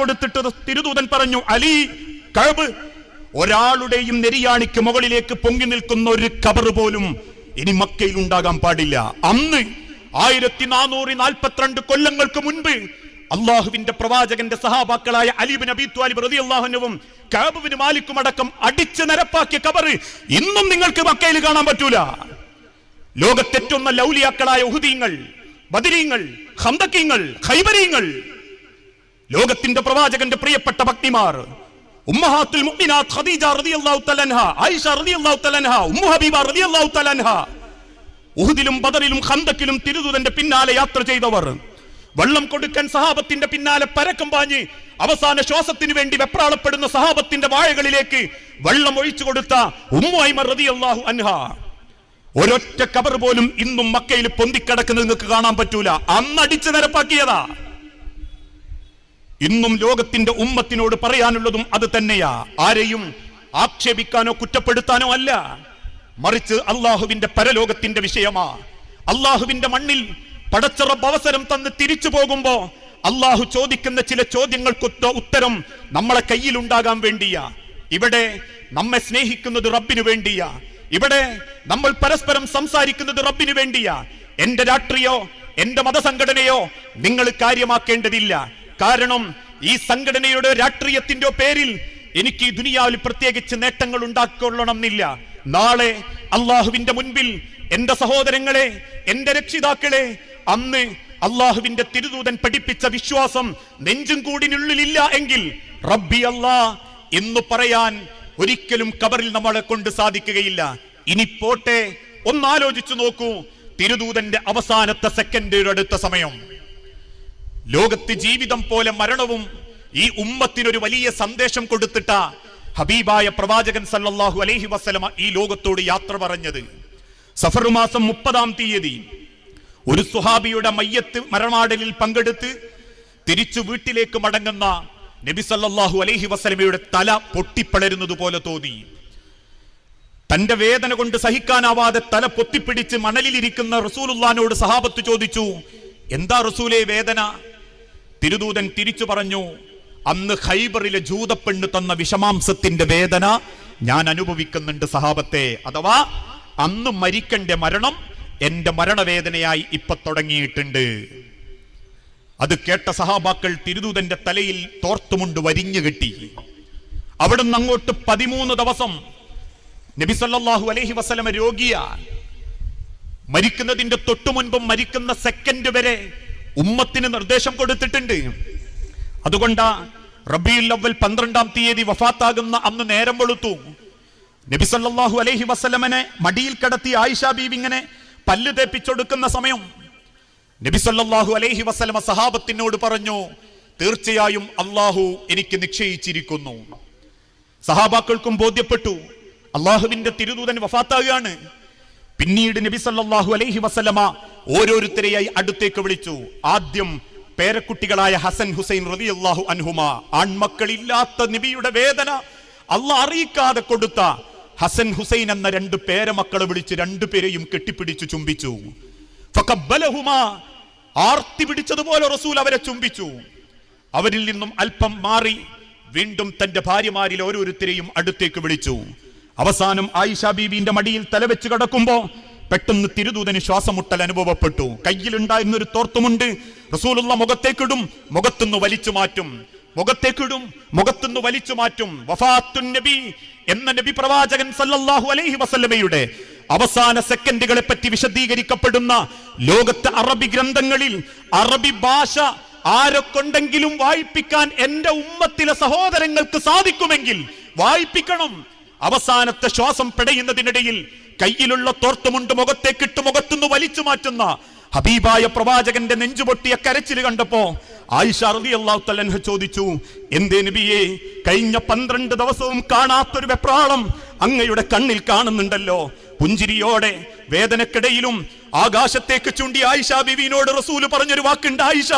കൊടുത്തിട്ട് തിരുദൂതൻ പറഞ്ഞു അലി കഴബ് ഒരാളുടെയും നെരിയാണിക്ക് മുകളിലേക്ക് പൊങ്ങി നിൽക്കുന്ന ഒരു കബർ പോലും ഇനി മക്കയിൽ ഉണ്ടാകാൻ പാടില്ല. അന്ന് ആയിരത്തി നാനൂറ് നാൽപ്പത്തിരണ്ട് കൊല്ലങ്ങൾക്ക് മുൻപ് അള്ളാഹുവിന്റെ പ്രവാചകന്റെ സഹാബാക്കളായ അലീബിൻ അബി ത്വാലിബ് റതി അള്ളാഹുനവും കാബുവിന് മാലിക്കും അടക്കം അടിച്ച് നിരപ്പാക്കിയ കബർ ഇന്നും നിങ്ങൾക്ക് മക്കയിൽ കാണാൻ പറ്റൂല. ലോകത്തെറ്റുന്ന ലൗലിയാക്കളായ ഉഹുദീങ്ങൾ ബദിരീങ്ങൾ ഹന്തക്കീങ്ങൾ ഖൈബരീങ്ങൾ ലോകത്തിന്റെ പ്രവാചകന്റെ പ്രിയപ്പെട്ട ഭക്തിമാർ. ഉമ്മഹാത്തുൽ മുഅ്മിനാത്ത് ഖദീജ റളിയല്ലാഹു റളിയല്ലാഹു ഉമ്മു ഹബീബ റളിയല്ലാഹു ഉഹുദിലും പിന്നാലെ യാത്ര ചെയ്തവർ. വെള്ളം കൊടുക്കാൻ സഹാബത്തിന്റെ പിന്നാലെ പരക്കം പാഞ്ഞ് അവസാന ശ്വാസത്തിന് വേണ്ടി വെപ്രാളപ്പെടുന്ന സഹാബത്തിന്റെ വാഴകളിലേക്ക് വെള്ളം ഒഴിച്ചു കൊടുത്ത ഉമ്മു ഐമർ റളിയല്ലാഹു അൻഹ. ഒരൊറ്റ കബർ പോലും ഇന്നും മക്കയിൽ പൊന്തിക്കിടക്കുന്നത് നിങ്ങൾക്ക് കാണാൻ പറ്റൂല. അന്നടിച്ചു നിരപ്പാക്കിയതാ. ഇന്നും ലോകത്തിന്റെ ഉമ്മത്തിനോട് പറയാനുള്ളതും അത് തന്നെയാ. ആരെയും ആക്ഷേപിക്കാനോ കുറ്റപ്പെടുത്താനോ അല്ല. മറിച്ച് അള്ളാഹുവിന്റെ പരലോകത്തിന്റെ വിഷയമാ. അള്ളാഹുവിന്റെ മണ്ണിൽ പടച്ചറബ് അവസരം തന്ന് തിരിച്ചു പോകുമ്പോ അള്ളാഹു ചോദിക്കുന്ന ചില ചോദ്യങ്ങൾക്ക് ഉത്ത- ഉത്തരം നമ്മളെ കയ്യിലുണ്ടാകാൻ വേണ്ടിയാ. ഇവിടെ നമ്മെ സ്നേഹിക്കുന്നത് റബ്ബിനു വേണ്ടിയാ. ഇവിടെ നമ്മൾ പരസ്പരം സംസാരിക്കുന്നത് റബ്ബിനു വേണ്ടിയാ. എന്റെ രാഷ്ട്രീയോ എന്റെ മതസംഘടനയോ നിങ്ങൾ കാര്യമാക്കേണ്ടതില്ല. കാരണം ഈ സംഘടനയുടെ രാഷ്ട്രീയത്തിന്റെ പേരിൽ എനിക്ക് ഈ ദുനിയാവിൽ പ്രത്യേകിച്ച് നേട്ടങ്ങൾ ഉണ്ടാക്കൊള്ളണമെന്നില്ല നാളെ അള്ളാഹുവിന്റെ മുൻപിൽ എന്റെ സഹോദരങ്ങളെ എന്റെ രക്ഷിതാക്കളെ അന്ന് അള്ളാഹുവിന്റെ തിരുദൂതൻ പഠിപ്പിച്ച വിശ്വാസം നെഞ്ചും കൂടിനുള്ളിലില്ല എങ്കിൽ റബ്ബി അല്ലാ എന്ന് പറയാൻ ഒരിക്കലും കബറിൽ നമ്മളെ കൊണ്ട് സാധിക്കുകയില്ല. ഇനി പോട്ടെ ഒന്നാലോചിച്ചു നോക്കൂ. തിരുദൂതന്റെ അവസാനത്തെ സെക്കൻഡ് അടുത്ത സമയം. ലോകത്ത് ജീവിതം പോലെ മരണവും ഈ ഉമ്മത്തിനൊരു വലിയ സന്ദേശം കൊടുത്തിട്ട ഹബീബായ പ്രവാചകൻ സല്ലല്ലാഹു അലൈഹി വസല്ലമ ഈ ലോകത്തോട് യാത്ര പറഞ്ഞത്. സഫർ മാസം മുപ്പതാം തീയതി ഒരു സുഹാബിയുടെ മയ്യത്ത് മരണാടലിൽ പങ്കെടുത്ത് തിരിച്ചു വീട്ടിലേക്ക് മടങ്ങുന്ന നബി സല്ലല്ലാഹു അലൈഹി വസ്ലമയുടെ തല പൊട്ടിപ്പളരുന്നത് പോലെ തോന്നി. തന്റെ വേദന കൊണ്ട് സഹിക്കാനാവാതെ തല പൊത്തിപ്പിടിച്ച് മണലിലിരിക്കുന്ന റസൂലുള്ളാനോട് സഹാബത്ത് ചോദിച്ചു എന്താ റസൂലെ വേദന? തിരുദൂതൻ തിരിച്ചു പറഞ്ഞു അന്ന് ഖൈബറിലെ ജൂതപ്പെണ്ണ് തന്ന വിഷമാംസത്തിന്റെ വേദന ഞാൻ അനുഭവിക്കുന്നുണ്ട് സഹാബത്തെ. അഥവാ അന്ന് മരിക്കണ്ട മരണം എന്റെ മരണവേദനയായി ഇപ്പൊ തുടങ്ങിയിട്ടുണ്ട്. അത് കേട്ട സഹാബാക്കൾ തിരുദൂതന്റെ തലയിൽ തോർത്തുമുണ്ട് വരിഞ്ഞു കെട്ടി. അവിടുന്ന് അങ്ങോട്ട് പതിമൂന്ന് ദിവസം നബി സല്ലല്ലാഹു അലൈഹി വസല്ലമ രോഗിയാ. മരിക്കുന്നതിന്റെ തൊട്ടു മുൻപും മരിക്കുന്ന സെക്കൻഡ് വരെ ഉമ്മത്തിന് നിർദ്ദേശം കൊടുത്തിട്ടുണ്ട്. അതുകൊണ്ടാ റബിയുൽ അവൽ പന്ത്രണ്ടാം തീയതി വഫാത്താകുന്ന അന്ന് നേരം വെളുത്തു. നബി സല്ലല്ലാഹു അലൈഹി വസല്ലമനെ മടിയിൽ കിടത്തി ആയിഷ ബീവി ഇങ്ങനെ പല്ല് തേപ്പിച്ചൊടുക്കുന്ന സമയം നബി സല്ലല്ലാഹു അലൈഹി വസല്ലമ സഹാബത്തിനോട് പറഞ്ഞു തീർച്ചയായും അള്ളാഹു എനിക്ക് നിശ്ചയിച്ചിരിക്കുന്നു. സഹാബാക്കൾക്കും ബോധ്യപ്പെട്ടു അള്ളാഹുവിന്റെ തിരുദൂതൻ വഫാത്താകുകയാണ്. പിന്നീട് നബി സല്ലാഹു അലൈഹി വസല്ലമ ഓരോരുത്തരെയായി അടുത്തേക്ക് വിളിച്ചു. ആദ്യം പേരക്കുട്ടികളായ ഹസൻ ഹുസൈൻ റളിയല്ലാഹു അൻഹുമ ആൺമക്കളില്ലാത്ത നബിയുടെ വേദന അള്ള അറിയിക്കാതെ കൊടുത്ത ഹസൻ ഹുസൈൻ എന്ന രണ്ട് പേരമക്കളെ വിളിച്ച് രണ്ടുപേരെയും കെട്ടിപ്പിടിച്ചു ചുംബിച്ചു. ആർത്തി പിടിച്ചതുപോലെ റസൂൽ അവരെ ചുംബിച്ചു. അവരിൽ നിന്നും അല്പം മാറി വീണ്ടും തന്റെ ഭാര്യമാരിൽ ഓരോരുത്തരെയും അടുത്തേക്ക് വിളിച്ചു. അവസാനം ആയിഷ ബീബിന്റെ മടിയിൽ തലവെച്ച് കിടക്കുമ്പോ പെട്ടെന്ന് തിരുദൂതന് ശ്വാസമുട്ടൽ അനുഭവപ്പെട്ടു. കയ്യിലുണ്ടായിരുന്ന ഒരു തോർത്തുമുണ്ട്. റസൂലുള്ള മുഖത്തേക്കിടും. മുഖത്തുനിന്ന് വലിച്ചു മാറ്റും. മുഖത്തേക്കിടും. മുഖത്തുനിന്ന് വലിച്ചു മാറ്റും. വഫാത്തുൻ നബി എന്ന നബി പ്രവാചകൻ സല്ലല്ലാഹു അലൈഹി വസല്ലമയുടെ അവസാന സെക്കൻഡുകളെ പറ്റി വിശദീകരിക്കപ്പെടുന്ന ലോകത്തെ അറബി ഗ്രന്ഥങ്ങളിൽ അറബി ഭാഷ ആരൊക്കൊണ്ടെങ്കിലും വായിപ്പിക്കാൻ എന്റെ ഉമ്മത്തിലെ സഹോദരങ്ങൾക്ക് സാധിക്കുമെങ്കിൽ വായിപ്പിക്കണം. അവസാനത്തെ ശ്വാസം പിടയുന്നതിനിടയിൽ കയ്യിലുള്ള തോർത്തുമുണ്ട് മുഖത്തേക്കിട്ട് മുഖത്തുനിന്ന് വലിച്ചു മാറ്റുന്ന ഹബീബായ പ്രവാചകന്റെ നെഞ്ചുപൊട്ടിയ കരച്ചിൽ കണ്ടപ്പോ ആയിഷ ചോദിച്ചു എന്തേ നബിയെ കഴിഞ്ഞ പന്ത്രണ്ട് ദിവസവും കാണാത്തൊരു വെപ്രാളം അങ്ങയുടെ കണ്ണിൽ കാണുന്നുണ്ടല്ലോ. പുഞ്ചിരിയോടെ വേദനക്കിടയിലും ആകാശത്തേക്ക് ചൂണ്ടി ആയിഷ ബിവിനോട് റസൂൽ പറഞ്ഞൊരു വാക്കുണ്ട് ആയിഷ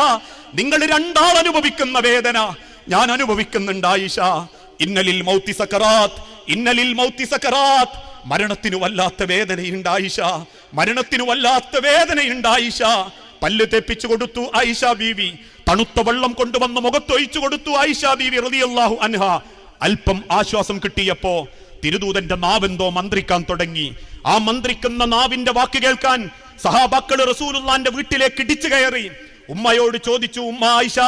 നിങ്ങൾ രണ്ടാൾ അനുഭവിക്കുന്ന വേദന ഞാൻ അനുഭവിക്കുന്നുണ്ട് ആയിഷ. ഇന്നലിൽ മൗത്തി സക്കറാത്ത് ഇന്നലിൽ മൗത്തി സക്കറാത്ത്. മരണത്തിനു വല്ലാത്ത വേദനയുണ്ട് ആയിഷ മരണത്തിനു വല്ലാത്ത വേദനയുണ്ട് ആയിഷ പല്ല് തെപ്പിച്ചു കൊടുത്തു ആയിഷ ബീവി തണുത്ത വെള്ളം കൊണ്ടുവന്ന് മുഖത്തൊഴിച്ചു കൊടുത്തു ആയിഷ ബീവി റതിയല്ലാഹു അൻഹ. അല്പം ആശ്വാസം കിട്ടിയപ്പോ തിരുദൂതന്റെ നാവെന്തോ മന്ത്രിക്കാൻ തുടങ്ങി. ആ മന്ത്രിക്കുന്ന നാവിന്റെ വാക്ക് കേൾക്കാൻ സഹാബാക്കൾ റസൂലുള്ളാന്റെ വീട്ടിലേക്ക് ഇടിച്ചു കയറി. ഉമ്മയോട് ചോദിച്ചു ഉമ്മ ആയിഷ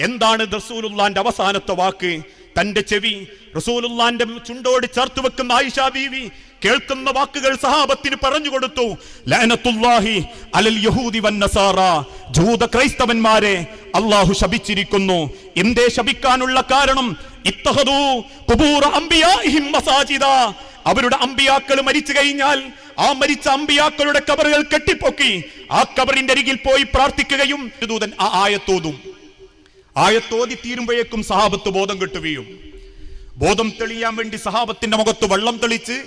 എന്താണ് റസൂലുള്ളാന്റെ അവസാനത്തെ വാക്ക്? തന്റെ ചെവി റസൂലുള്ളാന്റെ ചുണ്ടോട് ചേർത്ത് വെക്കുന്ന ആയിഷ ബീവി കേൾക്കുന്ന വാക്കുകൾ സഹാബത്തിന് പറഞ്ഞു കൊടുത്തു. ലാനത്തുല്ലാഹി അലൽ യഹൂദി വൻ നസാറ. ജൂത ക്രൈസ്തവന്മാരെ അള്ളാഹു ശപിച്ചിരിക്കുന്നു. എന്തേ ശപിക്കാനുള്ള കാരണം? ഇത്തഹദു ഖുബൂറ അംബിയാഹിം മസാജിദ. അവരുടെ അമ്പിയാക്കൾ മരിച്ചു കഴിഞ്ഞാൽ ആ മരിച്ച അമ്പിയാക്കളുടെ കബറുകൾ കെട്ടിപ്പൊക്കി. ആ കബറിന്റെ അരികിൽ പോയി പ്രാർത്ഥിക്കുകയും ദൂതൻ ആ ആയത്തോതും. ആയത്തോതി തീരുമ്പോഴേക്കും സഹാബത്ത് ബോധം കെട്ടുകയും ബോധം തെളിയാൻ വേണ്ടി സഹാബത്തിന്റെ മുഖത്ത് വെള്ളം തെളിച്ച്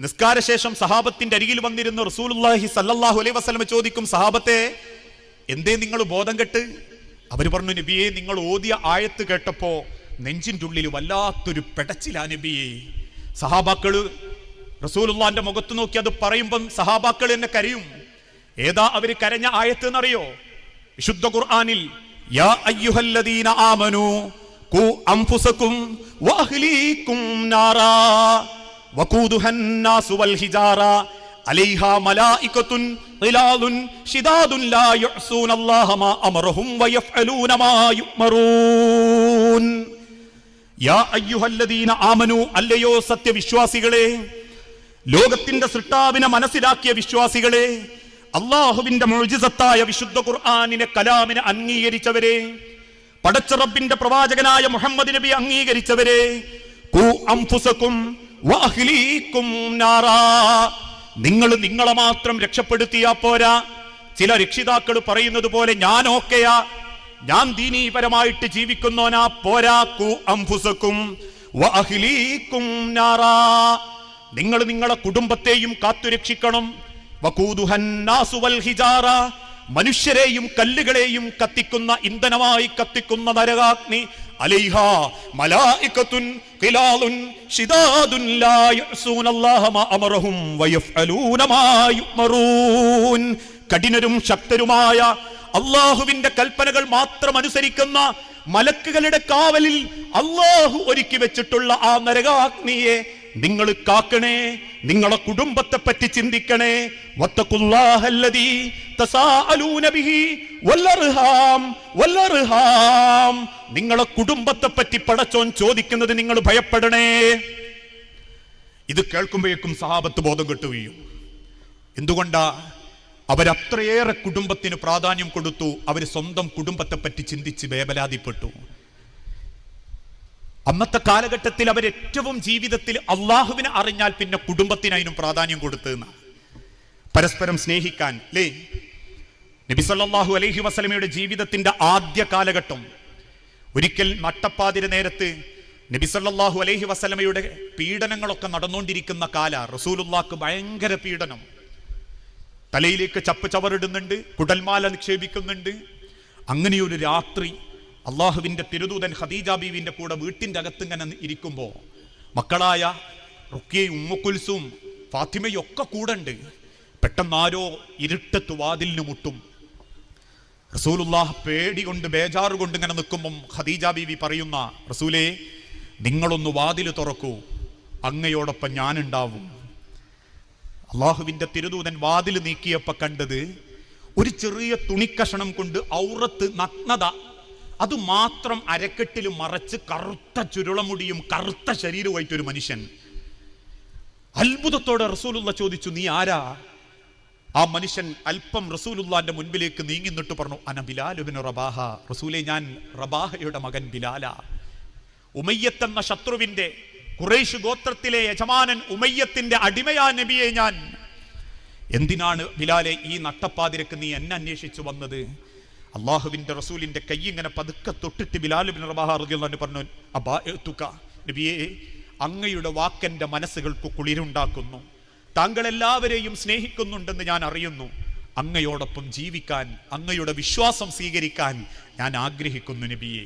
നിസ്കാരശേഷം സഹാബത്തിന്റെ അരികിൽ വന്നിരുന്ന റസൂലുള്ളാഹി സല്ലാഹു അലൈ വസ്ലമ ചോദിക്കും സഹാബത്തെ എന്തേ നിങ്ങൾ ബോധം കെട്ട്? അവർ പറഞ്ഞു നബിയെ നിങ്ങൾ ഓതിയ ആയത്ത് കേട്ടപ്പോ നെഞ്ചിന്റെ ഉള്ളിൽ വല്ലാത്തൊരു പെടച്ചിലാ നബിയെ. സഹാബാക്കൾ റസൂലുള്ളാന്റെ മുഖത്ത് നോക്കി അത് പറയുമ്പം സഹാബാക്കൾ എന്നെ കരയും. ഏതാ അവർ കരഞ്ഞ ആയത്ത് എന്നറിയോ? വിശുദ്ധ ഖുർആനിൽ അല്ലയോ സത്യവിശ്വാസികളെ ലോകത്തിന്റെ സൃഷ്ടാവിനെ മനസ്സിലാക്കിയ വിശ്വാസികളെ അള്ളാഹുവിന്റെ മുഴുജിസത്തായ വിശുദ്ധ ഖുർആാനിനെ കലാമിനെ അംഗീകരിച്ചവരെ പടച്ച റബ്ബിന്റെ പ്രവാചകനായ മുഹമ്മദ് നബി അംഗീകരിച്ചവരെ. നിങ്ങൾ നിങ്ങളെ മാത്രം രക്ഷപ്പെടുത്തിയാ പോരാ ചില രക്ഷിതാക്കൾ പറയുന്നത് പോലെ ഞാൻ ഓക്കെയാ ഞാൻ ദീനീപരമായിട്ട് ജീവിക്കുന്നോനാ പോരാ കു അംഫുസക്കും. നിങ്ങൾ നിങ്ങളെ കുടുംബത്തെയും കാത്തുരക്ഷിക്കണം മനുഷ്യരെയും കല്ലുകളെയും കത്തിക്കുന്ന ഇന്ധനമായി കത്തിക്കുന്ന നരകാഗ്നി. ഖിലാലുൻ മാ അമറഹും വയഫ്അലൂന മാ കഠിനരും ശക്തരുമായ അള്ളാഹുവിന്റെ കൽപ്പനകൾ മാത്രം അനുസരിക്കുന്ന മലക്കുകളുടെ കാവലിൽ അള്ളാഹു ഒരുക്കി വെച്ചിട്ടുള്ള ആ നരകാഗ്നിയെ നിങ്ങൾ കാക്കണേ നിങ്ങളെ കുടുംബത്തെ പറ്റി ചിന്തിക്കണേ. നിങ്ങളെ കുടുംബത്തെ പറ്റി പടച്ചോൻ ചോദിക്കുന്നത് നിങ്ങൾ ഭയപ്പെടണേ. ഇത് കേൾക്കുമ്പോഴേക്കും സഹാബത്ത് ബോധം കിട്ടുകയും എന്തുകൊണ്ടാ? അവരത്രയേറെ കുടുംബത്തിന് പ്രാധാന്യം കൊടുത്തു അവർ സ്വന്തം കുടുംബത്തെ പറ്റി ചിന്തിച്ച് വേവലാതിപ്പെട്ടു അന്നത്തെ കാലഘട്ടത്തിൽ അവർ ഏറ്റവും ജീവിതത്തിൽ അള്ളാഹുവിനെ അറിഞ്ഞാൽ പിന്നെ കുടുംബത്തിന് അതിനും പ്രാധാന്യം കൊടുത്തെന്ന പരസ്പരം സ്നേഹിക്കാൻ ലേ നബി സല്ലല്ലാഹു അലൈഹി വസല്ലമയുടെ ജീവിതത്തിന്റെ ആദ്യ കാലഘട്ടം. ഒരിക്കൽ നട്ടപ്പാതിര നേരത്ത് നബി സല്ലല്ലാഹു അലൈഹി വസല്ലമയുടെ പീഡനങ്ങളൊക്കെ നടന്നുകൊണ്ടിരിക്കുന്ന കാല. റസൂലുല്ലാക്ക് ഭയങ്കര പീഡനം. തലയിലേക്ക് ചപ്പ് ചവറിടുന്നുണ്ട് കുടൽമാല നിക്ഷേപിക്കുന്നുണ്ട്. അങ്ങനെയൊരു രാത്രി അള്ളാഹുവിന്റെ തിരുദൂതൻ ഖദീജ ബീവിന്റെ കൂടെ വീട്ടിന്റെ അകത്ത് ഇങ്ങനെ ഇരിക്കുമ്പോൾ മക്കളായ റുക്കിയയും ഉമ്മക്കുൽസും ഫാത്തിമയും ഒക്കെ കൂടെ ഉണ്ട്. പെട്ടെന്ന് ആരോ ഇരുട്ടത്ത് വാതിലിന് മുട്ടും. റസൂലുള്ളാഹ് പേടി കൊണ്ട് ബേജാറ് കൊണ്ട് ഇങ്ങനെ നിൽക്കുമ്പം ഖദീജ ബീവി പറയുന്ന റസൂലേ നിങ്ങളൊന്ന് വാതിൽ തുറക്കൂ അങ്ങയോടൊപ്പം ഞാനുണ്ടാവും. അള്ളാഹുവിന്റെ തിരുദൂതൻ വാതിൽ നീക്കിയപ്പോൾ കണ്ടത് ഒരു ചെറിയ തുണിക്കഷണം കൊണ്ട് ഔറത്ത് നഗ്നത അത് മാത്രം അരക്കെട്ടിൽ മറച്ച് കറുത്ത ചുരുളമുടിയും കറുത്ത ശരീരവുമായിട്ടൊരു മനുഷ്യൻ. അത്ഭുതത്തോടെ റസൂലുള്ള ചോദിച്ചു നീ ആരാ? ആ മനുഷ്യൻ അല്പം റസൂലുള്ളാന്റെ മുൻപിലേക്ക് നീങ്ങി നിട്ട് പറഞ്ഞു അന ബിലാലുബിന് റബാഹ. റസൂലെ ഞാൻ റബാഹയുടെ മകൻ ബിലാല. ഉമയ്യത്ത് എന്ന ശത്രുവിന്റെ കുറേശ് ഗോത്രത്തിലെ യജമാനൻ ഉമയ്യത്തിന്റെ അടിമയാ നബിയെ ഞാൻ. എന്തിനാണ് ബിലാലെ ഈ നട്ടപ്പാതിരക്ക് നീ എന്നെ അന്വേഷിച്ചു വന്നത്? അള്ളാഹുവിന്റെ റസൂലിന്റെ കൈ ഇങ്ങനെ പതുക്കെ തൊട്ടിട്ട് ബിലാലുബിൻ റബാഹ റളിയല്ലാഹു പറഞ്ഞു അബാ നബിയെ അങ്ങയുടെ വാക്കെന്റെ മനസ്സുകൾക്ക് കുളിരുണ്ടാക്കുന്നു. താങ്കൾ എല്ലാവരെയും സ്നേഹിക്കുന്നുണ്ടെന്ന് ഞാൻ അറിയുന്നു. അങ്ങയോടൊപ്പം ജീവിക്കാൻ അങ്ങയുടെ വിശ്വാസം സ്വീകരിക്കാൻ ഞാൻ ആഗ്രഹിക്കുന്നു നബിയെ.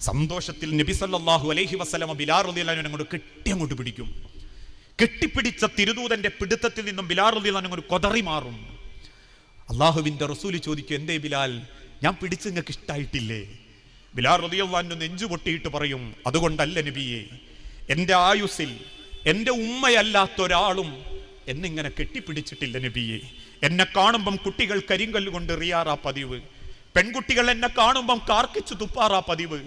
സന്തോഷത്തിൽ നബി സല്ലാഹു അലൈഹി വസ്ലമ റളിയല്ലാഹു അങ്ങോട്ട് കെട്ടി അങ്ങോട്ട് പിടിക്കും. കെട്ടിപ്പിടിച്ച തിരുദൂതന്റെ പിടുത്തത്തിൽ നിന്നും റളിയല്ലാഹു അങ്ങോട്ട് കൊതറി മാറും. അള്ളാഹുവിന്റെ റസൂൽ ചോദിക്കും എന്തേ ബിലാൽ ഞാൻ പിടിച്ച് നിങ്ങൾക്ക് ഇഷ്ടായിട്ടില്ലേ? ബിലാൽ റളിയല്ലാഹു നെഞ്ചു പൊട്ടിയിട്ട് പറയും അതുകൊണ്ടല്ല നബിയെ എന്റെ ആയുസ്സിൽ എന്റെ ഉമ്മയല്ലാത്ത ഒരാളും എന്നിങ്ങനെ കെട്ടിപ്പിടിച്ചിട്ടില്ല നബിയെ? എന്നെ കാണുമ്പം കുട്ടികൾ കരിങ്കല്ല് കൊണ്ട് എറിയാറാ പതിവ്. പെൺകുട്ടികൾ എന്നെ കാണുമ്പം കാർക്കിച്ചു തുപ്പാറാ പതിവ്.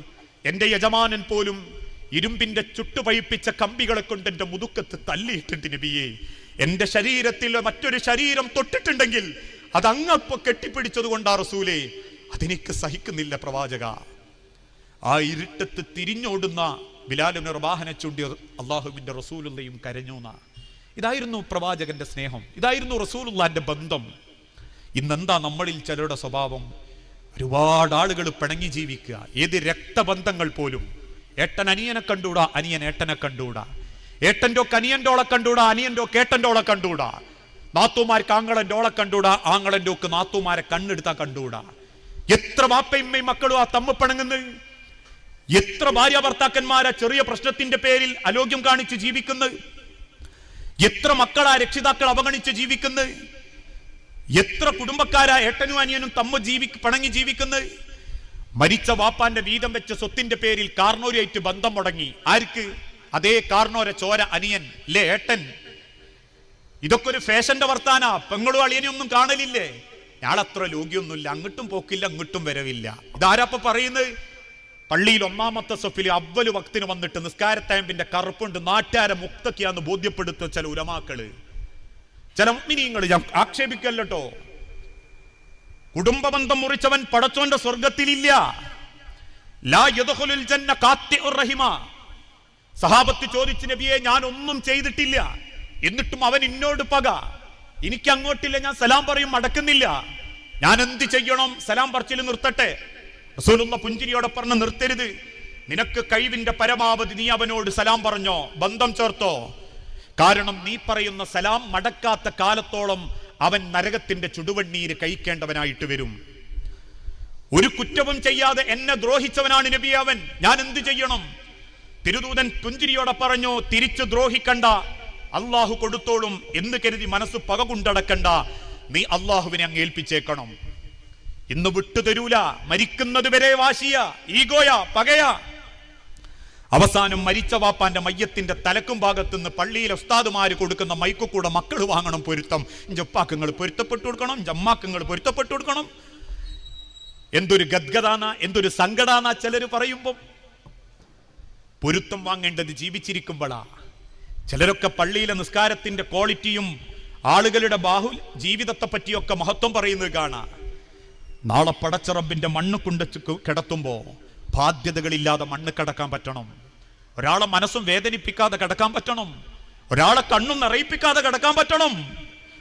എന്റെ യജമാനൻ പോലും ഇരുമ്പിന്റെ ചുട്ടുപയിപ്പിച്ച കമ്പികളെ കൊണ്ട് എന്റെ മുതുക്കത്ത് തല്ലിയിട്ടുണ്ട് നബിയെ. എന്റെ ശരീരത്തിൽ മറ്റൊരു ശരീരം തൊട്ടിട്ടുണ്ടെങ്കിൽ അത് അങ്ങപ്പോ കെട്ടിപ്പിടിച്ചത് കൊണ്ടാ റസൂലേ? അതെനിക്ക് സഹിക്കുന്നില്ല പ്രവാചക. ആ ഇരുട്ടത്ത് തിരിഞ്ഞോടുന്ന ബിലാലിന് റബാഹനെ ചൂണ്ടി അള്ളാഹുബിന്റെ റസൂലുള്ളയും കരഞ്ഞൂന്ന ഇതായിരുന്നു പ്രവാചകന്റെ സ്നേഹം. ഇതായിരുന്നു റസൂലുള്ളാന്റെ ബന്ധം. ഇന്നെന്താ നമ്മളിൽ ചിലരുടെ സ്വഭാവം? ഒരുപാട് ആളുകൾ പിണങ്ങി ജീവിക്കുക. ഏത് രക്തബന്ധങ്ങൾ പോലും? ഏട്ടൻ അനിയനെ കണ്ടൂടാ അനിയൻ ഏട്ടനെ കണ്ടൂടാ ഏട്ടന്റെ ഒക്കെ അനിയന്റെ ഓളെ കണ്ടൂടാ അനിയന്റെ ഒക്കെ ഏട്ടന്റെ ഓളെ കണ്ടൂടാ നാത്തൂമാർക്ക് ആങ്ങളന്റെ ഓളെ കണ്ടൂടാ ആങ്ങളന്റെ ഒക്കെ നാത്തൂമാരെ കണ്ണെടുത്താ കണ്ടൂടാ എത്ര വാപ്പയമ്മയും മക്കളും ആ തമ്മ പിണങ്ങുന്നത്? എത്ര ഭാര്യ ഭർത്താക്കന്മാരെ ചെറിയ പ്രശ്നത്തിന്റെ പേരിൽ അലോഗ്യം കാണിച്ച് ജീവിക്കുന്നത്? എത്ര മക്കളാ രക്ഷിതാക്കൾ അവഗണിച്ച് ജീവിക്കുന്നത്? എത്ര കുടുംബക്കാരാ ഏട്ടനും അനിയനും തമ്മ ജീവി പിണങ്ങി ജീവിക്കുന്നത്? മരിച്ച വാപ്പാന്റെ വീതം വെച്ച സ്വത്തിന്റെ പേരിൽ കാർണോരായിട്ട് ബന്ധം മുടങ്ങി. ആർക്ക്? അതേ കാർണോര ചോര അനിയൻ ലേ ഏട്ടൻ. ഇതൊക്കെ ഒരു ഫാഷന്റെ വർത്താന. പെങ്ങളും അളിയനെയൊന്നും കാണലില്ലേ? ഞാളത്ര ലോകിയൊന്നുമില്ല. അങ്ങോട്ടും പോക്കില്ല അങ്ങോട്ടും വരവില്ല. ഇതാരാപ്പ പറയുന്നത്? പള്ളിയിൽ ഒന്നാമത്തെ സൊഫിൽ അവൽ വക്തിന് വന്നിട്ട് നിസ്കാരത്തായമ്പിന്റെ കറുപ്പുണ്ട്. നാട്ടാരെ മുക്തക്കിയാന്ന് ബോധ്യപ്പെടുത്തുന്ന ചില ഉലമാക്കൾ. ചില മിനിങ്ങൾ ഞാൻ ആക്ഷേപിക്കല്ലോ കുടുംബബന്ധം മുറിച്ചവൻ പടച്ചോന്റെ സ്വർഗത്തിലില്ല സഹാബത്ത് ചോദിച്ചു നബിയെ ഞാൻ ഒന്നും ചെയ്തിട്ടില്ല. എന്നിട്ടും അവൻ എന്നോട് പക. എനിക്ക് അങ്ങോട്ടില്ല ഞാൻ സലാം പറയും മടക്കുന്നില്ല. ഞാൻ എന്ത് ചെയ്യണം? സലാം പറച്ചിൽ നിർത്തട്ടെ. റസൂലുള്ള പുഞ്ചിരിയോടെ പറഞ്ഞ് നിർത്തരുത്. നിനക്ക് കഴിവിന്റെ പരമാവധി നീ അവനോട് സലാം പറഞ്ഞോ? ബന്ധം ചേർത്തോ? കാരണം നീ പറയുന്ന സലാം മടക്കാത്ത കാലത്തോളം അവൻ നരകത്തിന്റെ ചുടുവണ്ണീര് കഴിക്കേണ്ടവനായിട്ട് വരും. ഒരു കുറ്റവും ചെയ്യാതെ എന്നെ ദ്രോഹിച്ചവനാണ് നബി അവൻ. ഞാൻ എന്ത് ചെയ്യണം? തിരുദൂതൻ പുഞ്ചിരിയോടെ പറഞ്ഞു തിരിച്ചു ദ്രോഹിക്കണ്ട. അള്ളാഹു കൊടുത്തോളും എന്ന് കരുതി മനസ്സ് പക കൊണ്ടടക്കണ്ട നീ അള്ളാഹുവിനെ അങ്ങ് ഏൽപ്പിച്ചേക്കണം. ഇന്ന് വിട്ടുതരൂല മരിക്കുന്നത് വരെ വാശിയ ഈഗോയ പകയ. അവസാനം മരിച്ച വാപ്പാന്റെ മയ്യത്തിന്റെ തലക്കും ഭാഗത്തുനിന്ന് പള്ളിയിലെ ഉസ്താദുമാര് കൊടുക്കുന്ന മൈക്കുകൂടെ മക്കൾ വാങ്ങണം പൊരുത്തം. ജപ്പാക്കങ്ങൾ പൊരുത്തപ്പെട്ടു കൊടുക്കണം ജമ്മാക്കങ്ങൾ പൊരുത്തപ്പെട്ടു കൊടുക്കണം. എന്തൊരു ഗദ്ഗതാന എന്തൊരു സങ്കടാന ചിലര് പറയുമ്പം. പൊരുത്തം വാങ്ങേണ്ടത് ജീവിച്ചിരിക്കുമ്പോഴാ ചിലരൊക്കെ പള്ളിയിലെ നിസ്കാരത്തിന്റെ ക്വാളിറ്റിയും ആളുകളുടെ ബാഹു ജീവിതത്തെ പറ്റിയൊക്കെ മഹത്വം പറയുന്നത് കാണാം. നാളെ പടച്ചറബിന്റെ മണ്ണ് കൊണ്ട് കിടത്തുമ്പോൾ കിടത്തുമ്പോ ബാധ്യതകളില്ലാതെ മണ്ണ് കിടക്കാൻ പറ്റണം. ഒരാളെ മനസ്സും വേദനിപ്പിക്കാതെ കിടക്കാൻ പറ്റണം. ഒരാളെ കണ്ണും നിറയിപ്പിക്കാതെ കിടക്കാൻ പറ്റണം.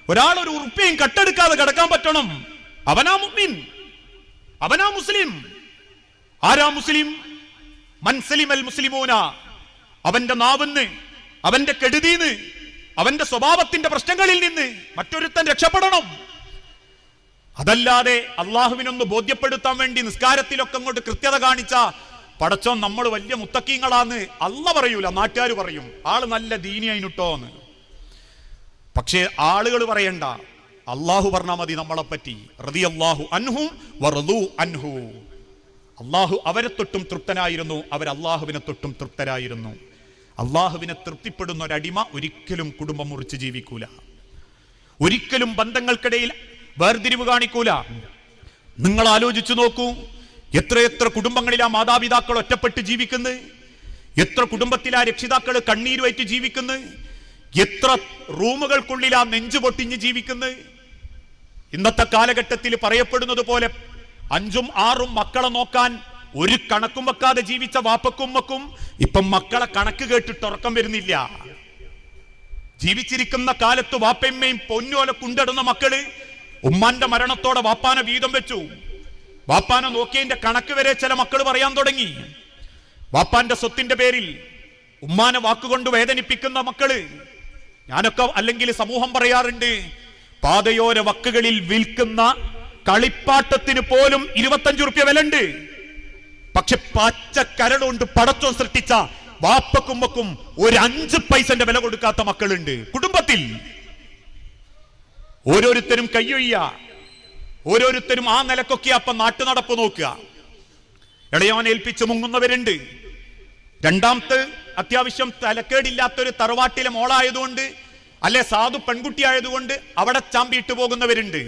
ഒരാളൊരു ഉറുപ്പിയും കട്ടെടുക്കാതെ കിടക്കാൻ പറ്റണം. അവനാ മുഅ്മിൻ. അവനാ മുസ്ലിം. ആരാ മുസ്ലിം? മൻസലിമൽ മുസ്ലിമൂന. അവന്റെ നാവിന്ന് അവന്റെ കെടുതിന്ന് അവന്റെ സ്വഭാവത്തിന്റെ പ്രശ്നങ്ങളിൽ നിന്ന് മറ്റൊരുത്തൻ രക്ഷപ്പെടണം. അതല്ലാതെ അള്ളാഹുവിനൊന്ന് ബോധ്യപ്പെടുത്താൻ വേണ്ടി നിസ്കാരത്തിലൊക്കെ അങ്ങോട്ട് കൃത്യത കാണിച്ച പടച്ചോ നമ്മൾ വലിയ മുത്തക്കീങ്ങളാന്ന് അല്ല പറയൂല നാട്ടുകാർ പറയും. ആൾ നല്ല ദീനിയായിട്ടോ പക്ഷേ ആളുകൾ പറയണ്ട അള്ളാഹു പറഞ്ഞാൽ മതി നമ്മളെ പറ്റി റതി അള്ളാഹു അൻഹും വറദു അൻഹു. അള്ളാഹു അവരെ തൊട്ടും തൃപ്തനായിരുന്നു അവർ അള്ളാഹുവിനെ തൊട്ടും തൃപ്തരായിരുന്നു. അള്ളാഹുവിനെ തൃപ്തിപ്പെടുന്ന ഒരടിമ ഒരിക്കലും കുടുംബം മുറിച്ച് ജീവിക്കൂല. ഒരിക്കലും ബന്ധങ്ങൾക്കിടയിൽ വേർതിരിവ് കാണിക്കൂല. നിങ്ങൾ ആലോചിച്ചു നോക്കൂ എത്രയെത്ര കുടുംബങ്ങളിലാ മാതാപിതാക്കൾ ഒറ്റപ്പെട്ട് ജീവിക്കുന്നത് എത്ര കുടുംബത്തിലാ രക്ഷിതാക്കൾ കണ്ണീരുമായിട്ട് ജീവിക്കുന്നു? എത്ര റൂമുകൾക്കുള്ളിലാ നെഞ്ചു പൊട്ടിഞ്ഞ് ജീവിക്കുന്നത് ഇന്നത്തെ കാലഘട്ടത്തിൽ പറയപ്പെടുന്നത് പോലെ അഞ്ചും ആറും മക്കളെ നോക്കാൻ ഒരു കണക്കും വെക്കാതെ ജീവിച്ച വാപ്പക്കുമ്മക്കും ഇപ്പം മക്കളെ കണക്ക് കേട്ടിട്ട് ഉറക്കം വരുന്നില്ല. ജീവിച്ചിരിക്കുന്ന കാലത്ത് വാപ്പയമ്മയും പൊന്നുപോലെ കുണ്ടിടുന്ന മക്കൾ ഉമ്മാന്റെ മരണത്തോടെ വാപ്പാനെ വീതം വെച്ചു. വാപ്പാനെ നോക്കിയതിന്റെ കണക്ക് വരെ ചില മക്കൾ പറയാൻ തുടങ്ങി. വാപ്പാന്റെ സ്വത്തിന്റെ പേരിൽ ഉമ്മാനെ വാക്കുകൊണ്ട് വേദനിപ്പിക്കുന്ന മക്കൾ ഞാനൊക്കെ അല്ലെങ്കിൽ സമൂഹം പറയാറുണ്ട് പാതയോര വക്കുകളിൽ വിൽക്കുന്ന കളിപ്പാട്ടത്തിന് പോലും ഇരുപത്തഞ്ചു റുപ്യ വിലണ്ട്. പക്ഷെ പച്ച കരടുകൊണ്ട് പടച്ചോ സൃഷ്ടിച്ച വാപ്പക്കുമ്മക്കും ഒരു അഞ്ച് പൈസന്റെ വില കൊടുക്കാത്ത മക്കളുണ്ട്. കുടുംബത്തിൽ ഓരോരുത്തരും കയ്യൊയ്യ ഓരോരുത്തരും ആ നിലക്കൊക്കെ അപ്പൊ നാട്ടു നടപ്പ് നോക്കുക. ഇടയോനെ ഏൽപ്പിച്ച് മുങ്ങുന്നവരുണ്ട്. രണ്ടാമത്തെ അത്യാവശ്യം തലക്കേടില്ലാത്തൊരു തറവാട്ടിലെ മോളായതുകൊണ്ട് അല്ലെ സാധു പെൺകുട്ടി ആയതുകൊണ്ട് അവിടെ ചാമ്പിയിട്ട് പോകുന്നവരുണ്ട്.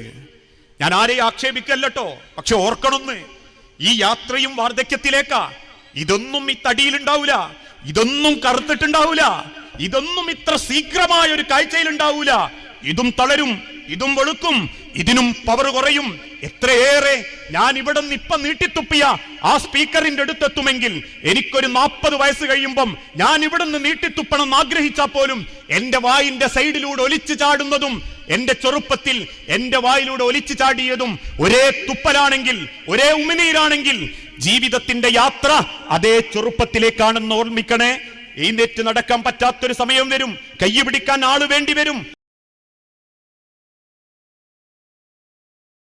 ഞാൻ ആരെയും ആക്ഷേപിക്കല്ലോ പക്ഷെ ഓർക്കണമെന്ന് ഈ യാത്രയും വാർദ്ധക്യത്തിലേക്കാ. ഇതൊന്നും ഈ തടിയിലുണ്ടാവൂല. ഇതൊന്നും കറുത്തിട്ടുണ്ടാവൂല. ഇതൊന്നും ഇത്ര ശീഘ്രമായ ഒരു കാഴ്ചയിൽ ഉണ്ടാവൂല ഇതും തളരും ഇതും വെളുക്കും ഇതിനും പവർ കുറയും. എത്രയേറെ ഞാൻ ഇവിടെ നിന്ന് ഇപ്പൊ നീട്ടിത്തുപ്പിയ ആ സ്പീക്കറിന്റെ അടുത്തെത്തുമെങ്കിൽ എനിക്കൊരു നാൽപ്പത് വയസ്സ് കഴിയുമ്പം ഞാൻ ഇവിടെ നിന്ന് നീട്ടിത്തുപ്പണം ആഗ്രഹിച്ചാൽ പോലും എന്റെ വായിന്റെ സൈഡിലൂടെ ഒലിച്ചു ചാടുന്നതും എന്റെ ചെറുപ്പത്തിൽ എന്റെ വായിലൂടെ ഒലിച്ചു ചാടിയതും ഒരേ തുപ്പലാണെങ്കിൽ ഒരേ ഉമിനീരാണെങ്കിൽ ജീവിതത്തിന്റെ യാത്ര അതേ ചെറുപ്പത്തിലേക്കാണെന്ന് ഓർമ്മിക്കണേ. ഈ നെറ്റ് നടക്കാൻ പറ്റാത്തൊരു സമയം വരും. കൈ പിടിക്കാൻ ആൾ വേണ്ടി വരും.